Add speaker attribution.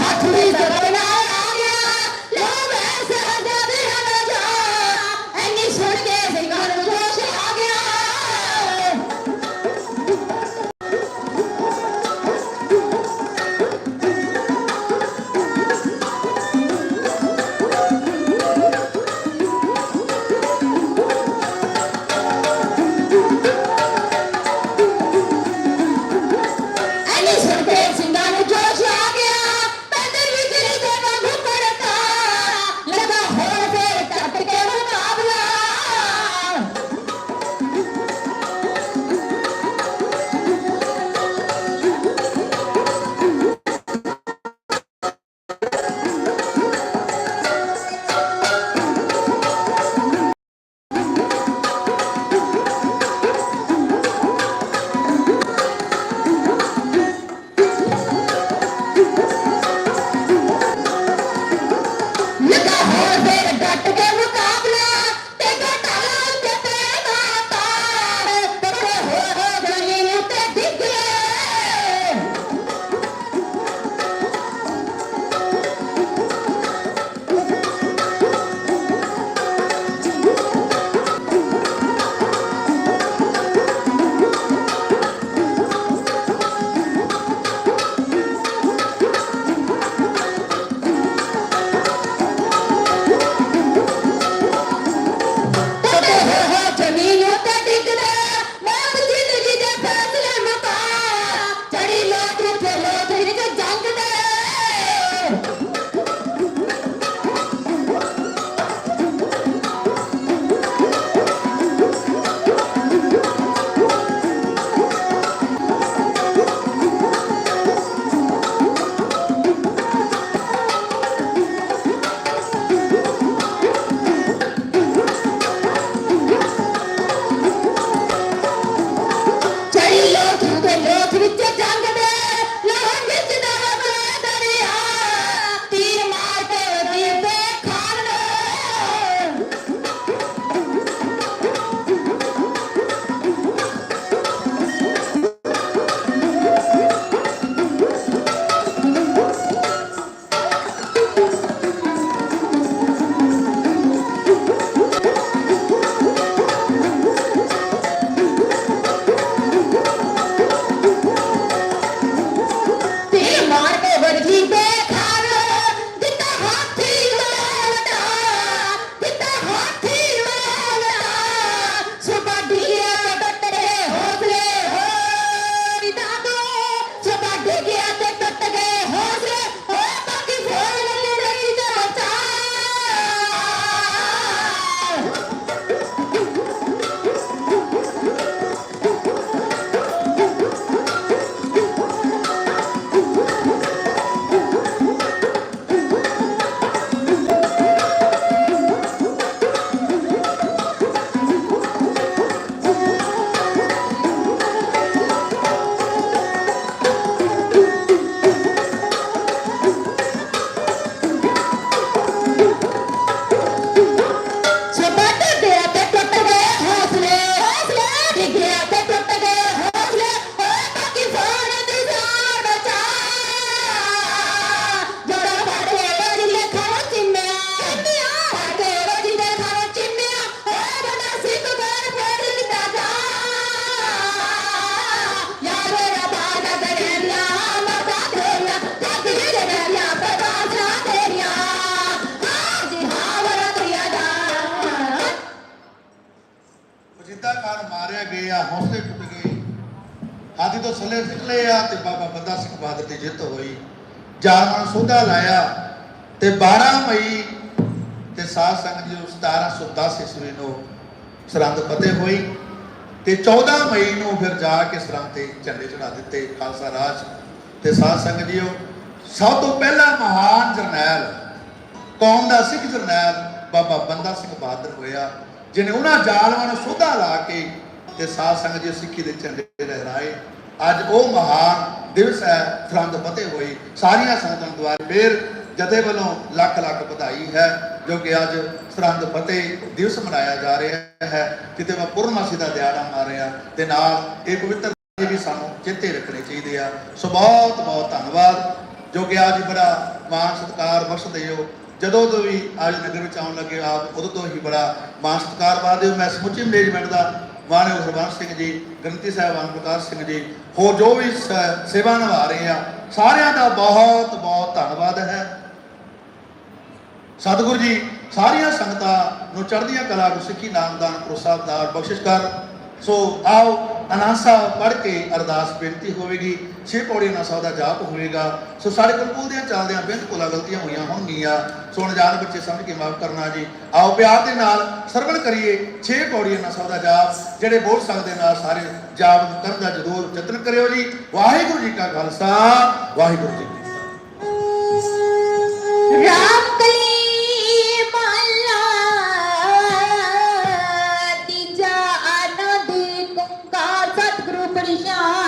Speaker 1: hakuiza big ਹਾਦੀ ਤੋਂ ਥੱਲੇ ਆ ਤੇ ਬਾਬਾ ਬੰਦਾ ਸਿੰਘ ਬਹਾਦਰ ਦੀ ਜਿੱਤ ਹੋਈ। ਜਾਰਮਨ ਸੋਧਾ ਲਾਇਆ ਤੇ 12 ਮਈ ਤੇ ਸਾਧ ਸੰਗਤ ਜੀ 1710 ਈਸਵੀ ਨੂੰ ਸਰਹੰਦ ਫਤਿਹ ਹੋਈ ਤੇ 14 ਮਈ ਨੂੰ ਫਿਰ ਜਾ ਕੇ ਸਰਹੰਦ ਤੇ ਝੰਡੇ ਚੜਾ ਦਿੱਤੇ ਖਾਲਸਾ ਰਾਜ ਤੇ ਸਾਧ ਸੰਗਤ ਜੀਓ, ਸਭ ਤੋਂ ਪਹਿਲਾ ਮਹਾਨ ਜਰਨੈਲ, ਕੌਮ ਦਾ ਸਿੱਖ ਜਰਨੈਲ ਬਾਬਾ ਬੰਦਾ ਸਿੰਘ ਬਹਾਦਰ ਹੋਇਆ, ਜਿਹਨੇ ਉਹਨਾਂ ਜ਼ਾਲਮਾਂ ਨੂੰ ਸੋਧਾ ਲਾ ਕੇ ਤੇ ਸਾਧ ਸੰਗਤ ਜੀ ਸਿੱਖੀ ਦੇ ਝੰਡੇ ਲਹਿਰਾਏ। ਅੱਜ ਉਹ ਮਹਾਨ ਦਿਵਸ ਹੈ ਸਰਹੰਦ ਫਤਿਹ ਹੋਈ। ਸਾਰੀਆਂ ਸੰਗਤਾਂ ਦੁਆਰਾ ਫੇਰ ਜਥੇ ਵੱਲੋਂ ਲੱਖ ਲੱਖ ਵਧਾਈ ਹੈ, ਜੋ ਕਿ ਅੱਜ ਸਰਹੰਦ ਫਤਿਹ ਦਿਵਸ ਮਨਾਇਆ ਜਾ ਰਿਹਾ ਹੈ। ਕਿਤੇ ਮੈਂ ਪੂਰਨਮਾਸੀ ਦਾ ਦਿਹਾੜਾ ਮਾਰ ਰਿਹਾ, ਤੇ ਨਾਲ ਇਹ ਪਵਿੱਤਰ ਦਿਨ ਵੀ ਸਾਨੂੰ ਚੇਤੇ ਰੱਖਣੇ ਚਾਹੀਦੇ ਆ। ਸੋ ਬਹੁਤ ਬਹੁਤ ਧੰਨਵਾਦ,
Speaker 2: ਜੋ ਕਿ ਅੱਜ ਬੜਾ ਮਾਣ ਸਤਿਕਾਰ ਬਖਸ਼ਦੇ ਹੋ। ਜਦੋਂ ਤੋਂ ਵੀ ਅੱਜ ਨਗਰ ਵਿੱਚ ਆਉਣ ਲੱਗੇ ਆਪ, ਉਦੋਂ ਤੋਂ ਹੀ ਬੜਾ ਮਾਣ ਸਤਿਕਾਰ ਪਾਦੇ ਹੋ। ਮੈਂ ਸਮੁੱਚੀ ਮੈਨੇਜਮੈਂਟ ਦਾ ਮਾਨਯੋਗ ਹਰਬੰਸ ਸਿੰਘ ਜੀ, ਗ੍ਰੰਥੀ ਸਾਹਿਬਾਨ ਪ੍ਰਕਾਸ਼ ਸਿੰਘ ਜੀ, ਹੋਰ ਜੋ ਵੀ ਸ- ਸੇਵਾ ਨਿਭਾ ਰਹੇ ਆ, ਸਾਰਿਆਂ ਦਾ ਬਹੁਤ ਬਹੁਤ ਧੰਨਵਾਦ ਹੈ। ਸਤਿਗੁਰੂ ਜੀ, ਸਾਰੀਆਂ ਸੰਗਤਾਂ ਨੂੰ ਚੜ੍ਹਦੀਆਂ ਕਲਾ ਨੂੰ ਸਿੱਖੀ ਨਾਮਦਾਨ ਪ੍ਰੋਸਾਦਦਾਰ ਬਖਸ਼ਿਸ਼ ਕਰ। ਸੋ ਆਓ ਆਨੰਦ ਸਾਹਿਬ ਪੜ੍ਹ ਕੇ ਅਰਦਾਸ ਬੇਨਤੀ ਹੋਵੇਗੀ, ਛੇ ਪੌੜੀ ਪੌੜੀਆਂ ਸਾਹਿਬ ਦਾ ਜਾਪ ਹੋਵੇਗਾ। ਸੋ ਸਾਡੇ ਕੋਲ ਪੂਰੀਆਂ ਚੱਲਦਿਆਂ, ਬਿਲਕੁਲ ਗਲਤੀਆਂ ਹੋਈਆਂ ਹੋਣਗੀਆਂ। ਸੋ ਅਣਜਾਣ ਬੱਚੇ ਸਮਝ ਕੇ ਮਾਫ ਕਰਨਾ ਜੀ। ਆਓ ਪਿਆਰ ਦੇ ਨਾਲ ਸਰਵਣ ਕਰੀਏ, ਛੇ ਪੌੜੀ ਪੌੜੀਆਂ ਸਾਹਿਬ ਦਾ ਜਾਪ, ਜਿਹੜੇ ਬੋਲ ਸਕਦੇ ਨਾਲ ਸਾਰੇ ਜਾਪ ਕਰਨ ਦਾ ਜ਼ਰੂਰ ਯਤਨ ਕਰਿਓ ਜੀ। ਵਾਹਿਗੁਰੂ ਜੀ ਕਾ ਖਾਲਸਾ, ਵਾਹਿਗੁਰੂ ਜੀ
Speaker 1: 等一下啊。